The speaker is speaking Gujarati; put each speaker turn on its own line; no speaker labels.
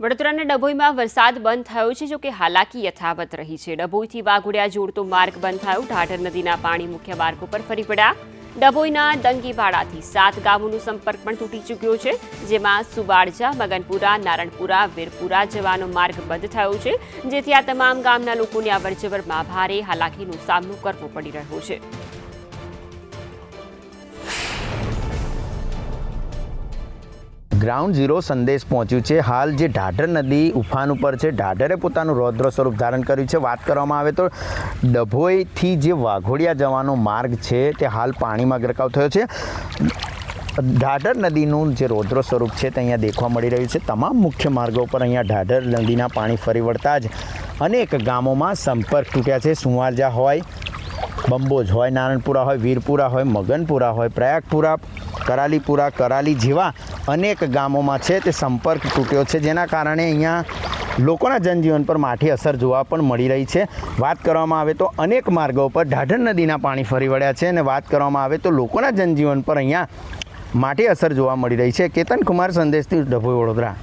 વડોદરાના ડભોઈમાં વરસાદ બંધ થયો છે, જોકે હાલાકી યથાવત રહી છે. ડભોઈથી વાઘોડિયા જોડતો માર્ગ બંધ થયો. ઢાઢર નદીના પાણી મુખ્ય માર્ગ ઉપર ફરી પડ્યા. ડભોઈના દંગીવાડાથી સાત ગામોનો સંપર્ક પણ તૂટી ચૂક્યો છે, જેમાં સુબાળજા મગનપુરા, નારણપુરા, વીરપુરા જવાનો માર્ગ બંધ થયો છે, જેથી આ તમામ ગામના લોકોને અવરજવરમાં ભારે હાલાકીનો સામનો કરવો પડી રહ્યો છે.
ગ્રાઉન્ડ ઝીરો સંદેશ પહોંચ્યું છે. હાલ જે ઢાઢર નદી ઉફાન ઉપર છે, ઢાઢરે પોતાનું રૌદ્ર સ્વરૂપ ધારણ કર્યું છે. વાત કરવામાં આવે તો ડભોઈથી જે વાઘોડિયા જવાનો માર્ગ છે, તે હાલ પાણીમાં ગરકાવ થયો છે. ઢાઢર નદીનું જે રૌદ્ર સ્વરૂપ છે, તે અહીંયા દેખવા મળી રહ્યું છે. તમામ મુખ્ય માર્ગો પર અહીંયા ઢાઢર નદીના પાણી ફરી વળતા જ અનેક ગામોમાં સંપર્ક તૂટ્યા છે. સુંવારજા હોય બંબોજ હોય, નારણપુરા હોય, વીરપુરા હોય, મગનપુરા હોય, પ્રયાગપુરા, કરાલીપુરા, કરાલી જેવા અનેક ગામોમાં છે તે સંપર્ક તૂટ્યો છે, જેના કારણે અહીંયા લોકોના જનજીવન પર માઠી અસર જોવા પણ મળી રહી છે. વાત કરવામાં આવે તો અનેક માર્ગો પર ઢાઢર નદીના પાણી ફરી વળ્યા છે અને વાત કરવામાં આવે તો લોકોના જનજીવન પર અહીંયા માઠી અસર જોવા મળી રહી છે. કેતન કુમાર સંદેશથી ડભોઈ વડોદરા.